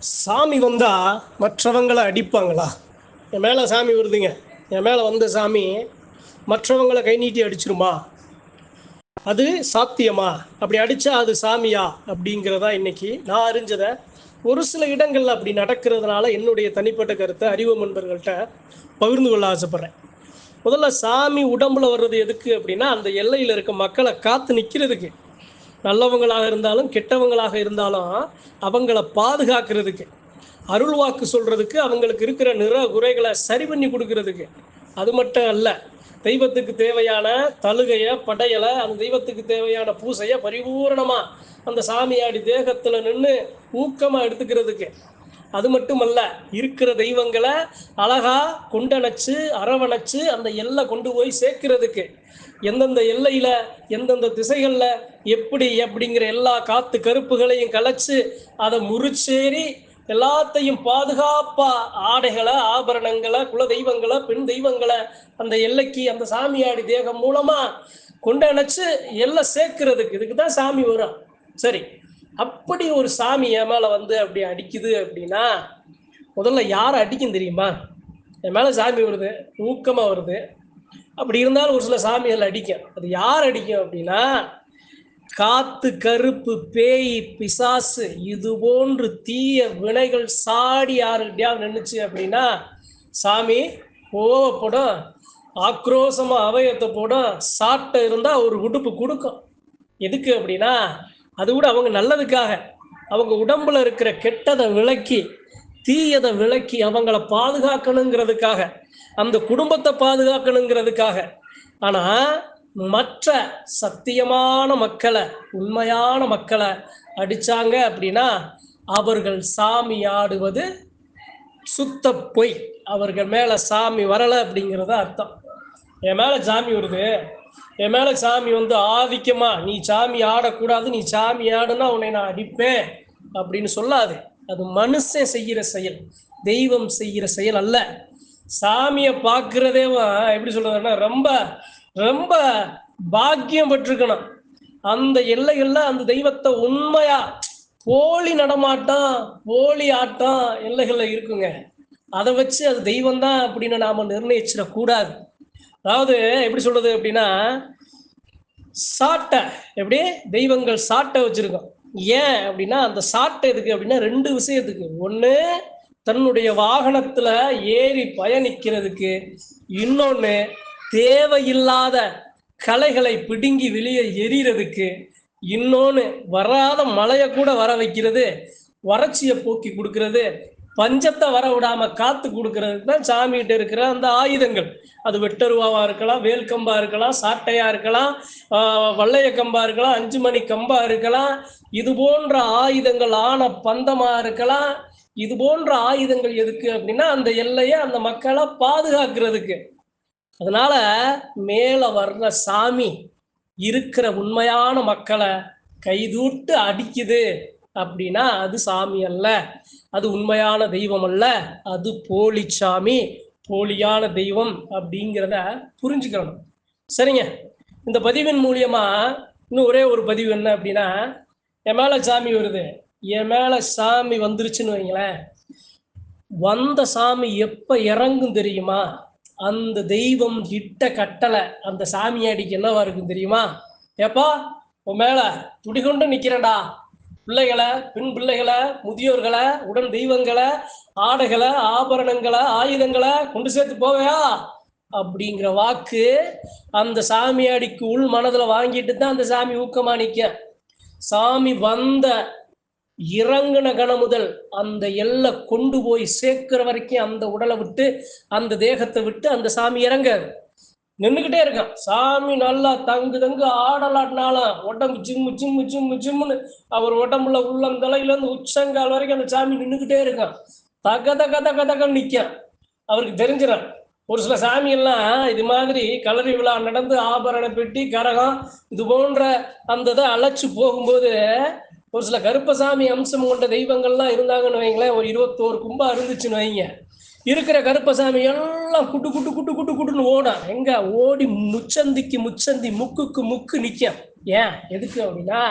சாமி வந்தால் மற்றவங்களை அடிப்பாங்களா? என் மேலே சாமி வருதுங்க. என் மேலே வந்த சாமி மற்றவங்களை கை நீட்டி அடிச்சிருமா? அது சாத்தியமா? அப்படி அடித்தா அது சாமியா? அப்படிங்கிறதா இன்னைக்கு நான் அறிஞ்சதை ஒரு சில இடங்களில் அப்படி நடக்கிறதுனால என்னுடைய தனிப்பட்ட கருத்தை அறிவு நண்பர்கள்ட்ட பகிர்ந்து கொள்ள ஆசைப்பட்றேன். முதல்ல சாமி உடம்புல வர்றது எதுக்கு அப்படின்னா அந்த எல்லையில் இருக்க மக்களை காத்து நிற்கிறதுக்கு நல்லவங்களாக இருந்தாலும் கெட்டவங்களாக இருந்தாலும் அவங்கள பாதுகாக்கிறதுக்கு அருள் வாக்கு சொல்கிறதுக்கு அவங்களுக்கு இருக்கிற நிற குறைகளை சரி பண்ணி கொடுக்கறதுக்கு. அது மட்டும் அல்ல தெய்வத்துக்கு தேவையான தழுகையை படையலை அந்த தெய்வத்துக்கு தேவையான பூசையை பரிபூரணமாக அந்த சாமியாடி தேகத்தில் நின்று ஊக்கமாக எடுத்துக்கிறதுக்கு. அது மட்டுமல்ல இருக்கிற தெய்வங்களை அழகா கொண்டணைச்சு அரவணைச்சு அந்த எல்லை கொண்டு போய் சேர்க்கிறதுக்கு எந்தெந்த எல்லையில எந்தெந்த திசைகள்ல எப்படி அப்படிங்கிற எல்லா காத்து கருப்புகளையும் கலைச்சு அதை முறிச்சேறி எல்லாத்தையும் பாதுகாப்பா ஆடைகளை ஆபரணங்களை குல தெய்வங்களை பெண் தெய்வங்களை அந்த எல்லைக்கு அந்த சாமியாடி தேகம் மூலமா கொண்டு அணைச்சு எல்லை சேர்க்கிறதுக்கு. இதுக்கு தான் சாமி வரும். சரி. அப்படி ஒரு சாமி என் மேல வந்து அப்படி அடிக்குது அப்படின்னா முதல்ல யாரை அடிக்கும் தெரியுமா? என் மேல சாமி வருது ஊக்கமா வருது. அப்படி இருந்தாலும் ஒரு சில சாமிகள் அடிக்கும். அது யார் அடிக்கும் அப்படின்னா காத்து கருப்பு பேய் பிசாசு இது போன்று தீய வினைகள் சாடி யாருக்கிட்டையாவது நின்றுச்சு அப்படின்னா சாமி கோவப்படும் ஆக்ரோஷமாக அவயத்தை போடும் சாட்டை இருந்தா ஒரு உடுப்பு கொடுக்கும். எதுக்கு அப்படின்னா அது கூட அவங்க நல்லதுக்காக. அவங்க உடம்புல இருக்கிற கெட்டதை விளக்கி தீயதை விளக்கி அவங்கள பாதுகாக்கணுங்கிறதுக்காக அந்த குடும்பத்தை பாதுகாக்கணுங்கிறதுக்காக. ஆனா மற்ற சத்தியமான மக்களை உண்மையான மக்களை அடிச்சாங்க அப்படின்னா அவர்கள் சாமி ஆடுவது சுத்த பொய். அவர்கள் மேல சாமி வரலை அப்படிங்கிறத அர்த்தம். என் மேல சாமி வருது. என் மேல சாமி வந்து ஆதிக்கமா நீ சாமி ஆடக்கூடாது நீ சாமி ஆடுனா உன்னை நான் அடிப்பேன் அப்படின்னு சொல்லாது. அது மனுஷன் செய்கிற செயல் தெய்வம் செய்கிற செயல் அல்ல. சாமியை பார்க்குறதேவன் எப்படி சொல்றதுன்னா ரொம்ப ரொம்ப பாக்கியம் பெற்றிருக்கணும். அந்த எல்லைகள்ல அந்த தெய்வத்தை உண்மையா போலி நடமாட்டம் போலி ஆட்டம் எல்லைகள்ல இருக்குங்க. அதை வச்சு அது தெய்வம் தான் அப்படின்னு நாம நிர்ணயிச்சிடக்கூடாது. அதாவது எப்படி சொல்றது அப்படின்னா சாட்டை எப்படி? தெய்வங்கள் சாட்டை வச்சிருக்கோம். ஏன் அப்படின்னா அந்த சாட்டை எதுக்கு அப்படின்னா ரெண்டு விஷயத்துக்கு ஒன்று தன்னுடைய வாகனத்துல ஏறி பயணிக்கிறதுக்கு. இன்னொன்று தேவையில்லாத கலைகளை பிடுங்கி வெளியே எரியறதுக்கு இன்னொன்று வராத மழையை கூட வர வைக்கிறது. வறட்சியை போக்கி கொடுக்கறது. பஞ்சத்தை வர விடாம காத்து கொடுக்கறதுக்கு தான் சாமிகிட்ட இருக்கிற அந்த ஆயுதங்கள். அது வெட்டருவாவா இருக்கலாம் வேல் கம்பா இருக்கலாம் சாட்டையா இருக்கலாம் வள்ளைய கம்பா இருக்கலாம் அஞ்சு மணி கம்பா இருக்கலாம் இது போன்ற ஆயுதங்கள் ஆன பந்தமா இருக்கலாம். இது போன்ற ஆயுதங்கள் எதுக்கு அப்படின்னா அந்த எல்லையை அந்த மக்களை பாதுகாக்கிறதுக்கு. அதனால மேல வர்ற சாமி இருக்கிற உண்மையான மக்களை கைதூட்டு அடிக்குது அப்படின்னா அது சாமி அல்ல. அது உண்மையான தெய்வம் அல்ல. அது போலி சாமி. போலியான தெய்வம் அப்படிங்கிறத புரிஞ்சுக்கணும். சரிங்க. இந்த பதிவின் மூலியமா இன்னும் ஒரே ஒரு பதிவு என்ன அப்படின்னா என் மேல சாமி வருது. என் மேல சாமி வந்துருச்சுன்னு வைங்களேன். வந்த சாமி எப்ப இறங்கும் தெரியுமா? அந்த தெய்வம் இட்ட கட்டளை அந்த சாமி அடிக்கு என்னவா இருக்கும் தெரியுமா? ஏப்பா உன் மேல துடிகொண்டு நிக்கிறேன்டா. பிள்ளைகளை பெண் பிள்ளைகளை முதியோர்களை உடன் தெய்வங்களை ஆடைகளை ஆபரணங்களை ஆயுதங்களை கொண்டு சேர்த்து போவையா? அப்படிங்கிற வாக்கு அந்த சாமியாடிக்கு உள் மனதில் வாங்கிட்டு தான் அந்த சாமி ஊக்கமா நிற்க சாமி வந்த இறங்குன கணம் முதல் அந்த எல்லை கொண்டு போய் சேர்க்கிற வரைக்கும் அந்த உடலை விட்டு அந்த தேகத்தை விட்டு அந்த சாமி இறங்காது நின்றுக்கிட்டே இருக்கான். சாமி நல்லா தங்கு தங்கு ஆடலாட்டினாலும் உடம்பு ஜிம்மு ஜிம்மு ஜிம்மு ஜிம்முன்னு அவர் உடம்புல உள்ளந்தலையில இருந்து உச்சங்கால் வரைக்கும் அந்த சாமி நின்றுக்கிட்டே இருக்கான். தக தக தக தக நிற்கான் அவருக்கு தெரிஞ்சிடும். ஒரு சில சாமி எல்லாம் இது மாதிரி கலரி விழா நடந்து ஆபரண பெட்டி கரகம் இது போன்ற அந்த இதை அழைச்சி போகும்போது ஒரு சில கருப்பசாமி அம்சம் கொண்ட தெய்வங்கள்லாம் இருந்தாங்கன்னு வைங்களேன். ஒரு இருபத்தோரு கும்பா இருந்துச்சுன்னு வைங்க. இருக்கிற கருப்பசாமி எல்லாம் குட்டு குட்டு குட்டு குட்டு குட்டுன்னு ஓடும் எங்க? ஓடி முச்சந்திக்கு முச்சந்தி முக்குக்கு முக்கு நிற்கும் ஏன்? எதுக்கு அப்படின்னா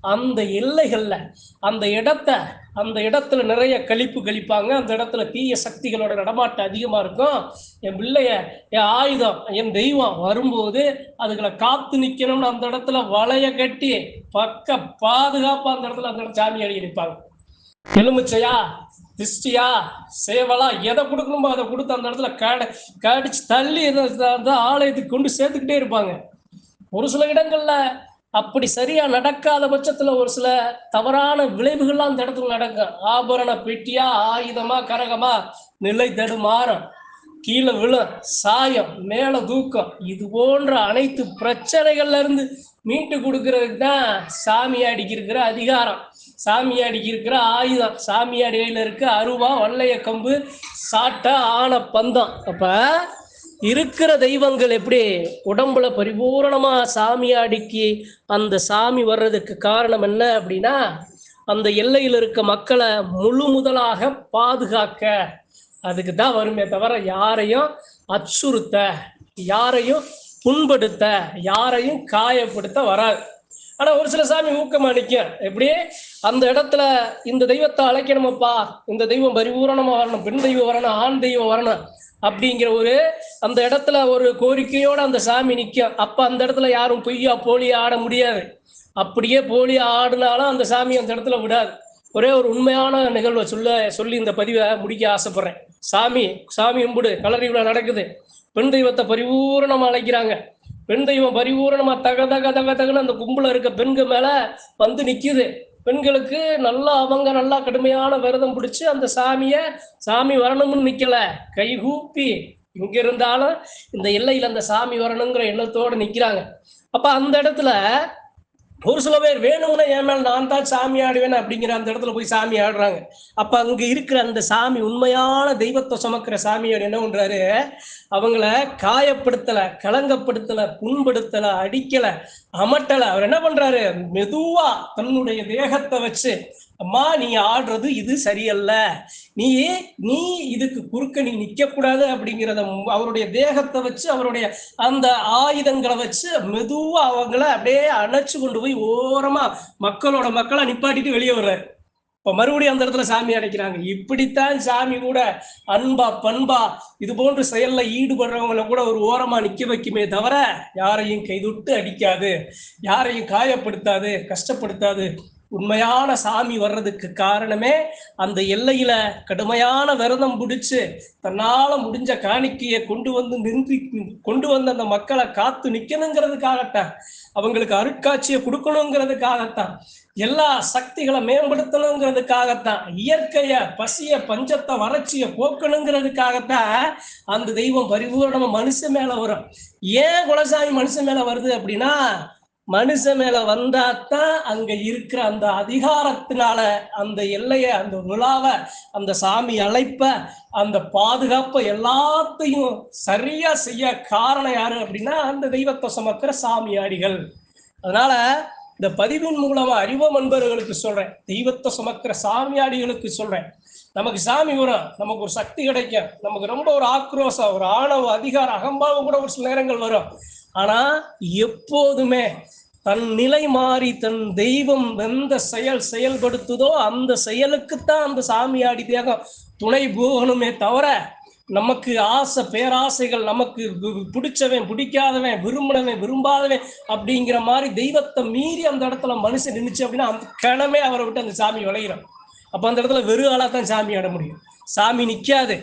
அந்த எல்லைகளில் அந்த இடத்த அந்த இடத்துல நிறைய கழிப்பு கழிப்பாங்க. அந்த இடத்துல தீய சக்திகளோட நடமாட்டம் அதிகமாக இருக்கும். என் பிள்ளைய என் ஆயுதம் என் தெய்வம் வரும்போது அதுகளை காத்து நிற்கணும்னு அந்த இடத்துல வளைய கட்டி பக்க பாதுகாப்பாக அந்த இடத்துல அந்த இடத்துல சாமி அடிக்க நிற்பாங்க எலுமிச்சையா திஷ்டியா சேவலா எதை கொடுக்கணுமோ அதை கொடுத்து அந்த இடத்துல கட கடிச்சு தள்ளி அந்த- ஆலயத்துக்கு கொண்டு சேர்த்துக்கிட்டே இருப்பாங்க. ஒரு சில இடங்கள்ல அப்படி சரியா நடக்காத பட்சத்துல ஒரு சில தவறான விளைவுகள்லாம் அந்த இடத்துல நடக்கும் ஆபரண பெட்டியா ஆயுதமா கரகமா நிலை தடுமாறும் கீழே விழும் சாயம் மேல தூக்கம் இது போன்ற அனைத்து பிரச்சனைகள்ல இருந்து மீட்டு கொடுக்கறதுக்கு தான் சாமியாடிக்கு இருக்கிற அதிகாரம். சாமியாடிக்கு இருக்கிற ஆயுதம். சாமியாடி இருக்க அருவா வல்லைய கம்பு சாட்டை ஆன பந்தம். அப்போ இருக்கிற தெய்வங்கள் எப்படி? உடம்புல பரிபூரணமாக சாமியாடிக்கு அந்த சாமி வர்றதுக்கு காரணம் என்ன அப்படின்னா அந்த எல்லையில் இருக்க மக்களை முழு முதலாக பாதுகாக்க அதுக்கு தான் வருமே தவிர யாரையும் அச்சுறுத்த யாரையும் புண்படுத்த யாரையும் காயப்படுத்த வராது. ஆனா ஒரு சில சாமி ஊக்கமா நிற்கும் எப்படி? அந்த இடத்துல இந்த தெய்வத்தை அழைக்கணுமப்பா இந்த தெய்வம் பரிபூரணமா வரணும் பெண் தெய்வம் வரணும் ஆண் தெய்வம் வரணும் அப்படிங்கிற ஒரு அந்த இடத்துல ஒரு கோரிக்கையோட அந்த சாமி நிற்கும் அப்ப அந்த இடத்துல யாரும் பொய்யா போலியா ஆட முடியாது. அப்படியே போலியா ஆடினாலும் அந்த சாமி அந்த இடத்துல விடாது. ஒரே ஒரு உண்மையான நிகழ்வை சொல்ல சொல்லி இந்த பதிவை முடிக்க ஆசைப்படுறேன். சாமி சாமி கும்பிடு. கலர் இவ்வளோ நடக்குது. பெண் தெய்வத்தை பரிபூரணமா அழைக்கிறாங்க. பெண் தெய்வம் பரிபூரணமா தக தக தக தகன்னு அந்த கும்பல இருக்க பெண்கள் மேல வந்து நிக்குது. பெண்களுக்கு நல்லா அவங்க நல்லா கடுமையான விரதம் பிடிச்சு அந்த சாமிய சாமி வரணும்னு நிக்கல. கைகூப்பி இங்க இருந்தாலும் இந்த எல்லையில அந்த சாமி வரணுங்கிற எண்ணத்தோட நிக்கிறாங்க. அப்ப அந்த இடத்துல ஒரு சில பேர் வேணும்னா என் மேல நான் தான் சாமி ஆடுவேன் அப்படிங்கிற அந்த இடத்துல போய் சாமி ஆடுறாங்க. அப்ப அங்க இருக்கிற அந்த சாமி உண்மையான தெய்வத்தை சுமக்கிற சாமியார் என்ன பண்றாரு? அவங்கள காயப்படுத்தல கலங்கப்படுத்தல புண்படுத்தல அடிக்கல அமட்டல. அவர் என்ன பண்றாரு? மெதுவா தன்னுடைய தேகத்தை வச்சு அம்மா நீ ஆடுறது இது சரியல்ல. நீ நீ இதுக்கு குறுக்க நீ நிக்க கூடாது அப்படிங்கிறத அவருடைய தேகத்தை வச்சு அவருடைய அந்த ஆயுதங்களை வச்சு மெதுவா அவங்கள அப்படியே அணைச்சு கொண்டு போய் ஓரமா மக்களோட மக்களை நிப்பாட்டிட்டு வெளியே வர்றாரு. இப்ப மறுபடியும் அந்த இடத்துல சாமி அடைக்கிறாங்க. இப்படித்தான் சாமி கூட அன்பா பண்பா இது போன்ற செயல்ல ஈடுபடுறவங்கள கூட ஒரு ஓரமா நிக்க வைக்குமே தவிர யாரையும் கைதுட்டு அடிக்காது. யாரையும் காயப்படுத்தாது கஷ்டப்படுத்தாது. உண்மையான சாமி வர்றதுக்கு காரணமே அந்த எல்லையில கடுமையான விரதம் பிடிச்சு தன்னால முடிஞ்ச காணிக்கையை கொண்டு வந்து நின்று கொண்டு வந்து அந்த மக்களை காத்து நிக்கணுங்கிறதுக்காகத்தான். அவங்களுக்கு அருட்காட்சியை கொடுக்கணுங்கிறதுக்காகத்தான். எல்லா சக்திகளை மேம்படுத்தணுங்கிறதுக்காகத்தான். இயற்கைய பசிய பஞ்சத்தை வறட்சிய போக்கணுங்கிறதுக்காகத்தான் அந்த தெய்வம் பரிபூர்ணமா மனுஷன் மேல வரும். ஏன் குலசாமி மனுஷன் மேல வருது அப்படின்னா மனுஷன் மேல வந்தாத்தான் அங்க இருக்கிற அந்த அதிகாரத்தினால அந்த எல்லைய அந்த விழாவை அந்த சாமி அழைப்ப அந்த பாதுகாப்பை எல்லாத்தையும் சரியா செய்ய காரணம் யாரு அப்படின்னா அந்த தெய்வத்தை சுமக்கிற சாமியாடிகள். அதனால இந்த பதிவின் மூலமா அறிவோம் அன்பர்களுக்கு சொல்றேன். தெய்வத்தை சுமக்கிற சாமியாடிகளுக்கு சொல்றேன். நமக்கு சாமி வரும் நமக்கு ஒரு சக்தி கிடைக்கும். நமக்கு ரொம்ப ஒரு ஆக்ரோஷம் ஒரு ஆணவ அதிகார அகம்பாவம் கூட ஒரு சில நேரங்கள் வரும். ஆனா எப்போதுமே தன் நிலை மாறி தன் தெய்வம் எந்த செயல் செயல்படுத்துதோ அந்த செயலுக்குத்தான் அந்த சாமியாடி தேகம். துணை போகணுமே தவிர நமக்கு ஆசை பேராசைகள் நமக்கு பிடிச்சவன் பிடிக்காதவன் விரும்பினவன் விரும்பாதவன் அப்படிங்கிற மாதிரி தெய்வத்தை மீறி அந்த இடத்துல மனுஷன் நின்றுச்சு அப்படின்னா அந்த கணமே அவரை விட்டு அந்த சாமி விளையிடும் அப்போ அந்த இடத்துல வெறும் ஆளாக தான் சாமி ஆட முடியும். சாமி நிற்காது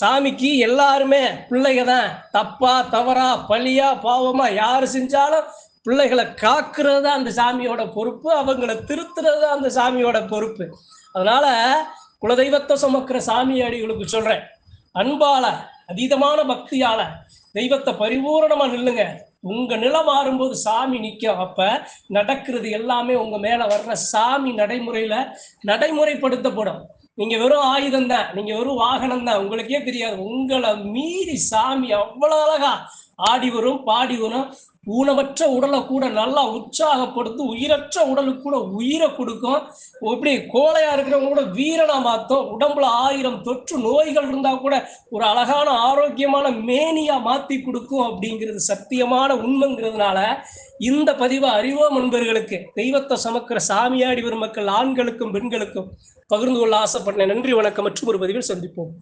சாமிக்கு எல்லாருமே பிள்ளைக தான் தப்பா தவறா பழியா பாவமா யார் செஞ்சாலும் பிள்ளைகளை காக்குறது தான் அந்த சாமியோட பொறுப்பு அவங்கள திருத்துறது தான் அந்த சாமியோட பொறுப்பு. அதனால குலதெய்வத்தை சுமக்கிற சாமியாடிகளுக்கு சொல்றேன். அன்பால அதீதமான பக்தியால தெய்வத்தை பரிபூரணமா நில்லுங்க. உங்க நிலம் மாறும்போது சாமி நிற்கும் அப்ப நடக்கிறது எல்லாமே உங்க மேல வர்ற சாமி நடைமுறையில நடைமுறைப்படுத்தப்படும். நீங்க வெறும் ஆயுதம் தான் நீங்க வெறும் வாகனம் தான் உங்களுக்கே தெரியாது. உங்களை மீறி சாமி அவ்வளவு அழகா ஆடி வரும் பாடி வரும். ஊனமற்ற உடலை கூட நல்லா உற்சாகப்படுத்தும் உயிரற்ற உடலுக்கு கூட உயிரை கொடுக்கும். இப்படி கோழையா இருக்கிறவங்க கூட வீரனா மாற்றும் உடம்புல ஆயிரம் தொற்று நோய்கள் இருந்தா கூட ஒரு அழகான ஆரோக்கியமான மேனியா மாத்தி கொடுக்கும் அப்படிங்கிறது சத்தியமான உண்மைங்கிறதுனால இந்த பதிவை அறிவோம் நண்பர்களுக்கு தெய்வத்தை சமக்கிற சாமியாடி பெருமக்கள் மக்கள் ஆண்களுக்கும் பெண்களுக்கும் பகிர்ந்து கொள்ள ஆசைப்பட்டேன். நன்றி வணக்கம் மற்றும் ஒரு பதிவில் சந்திப்போம்.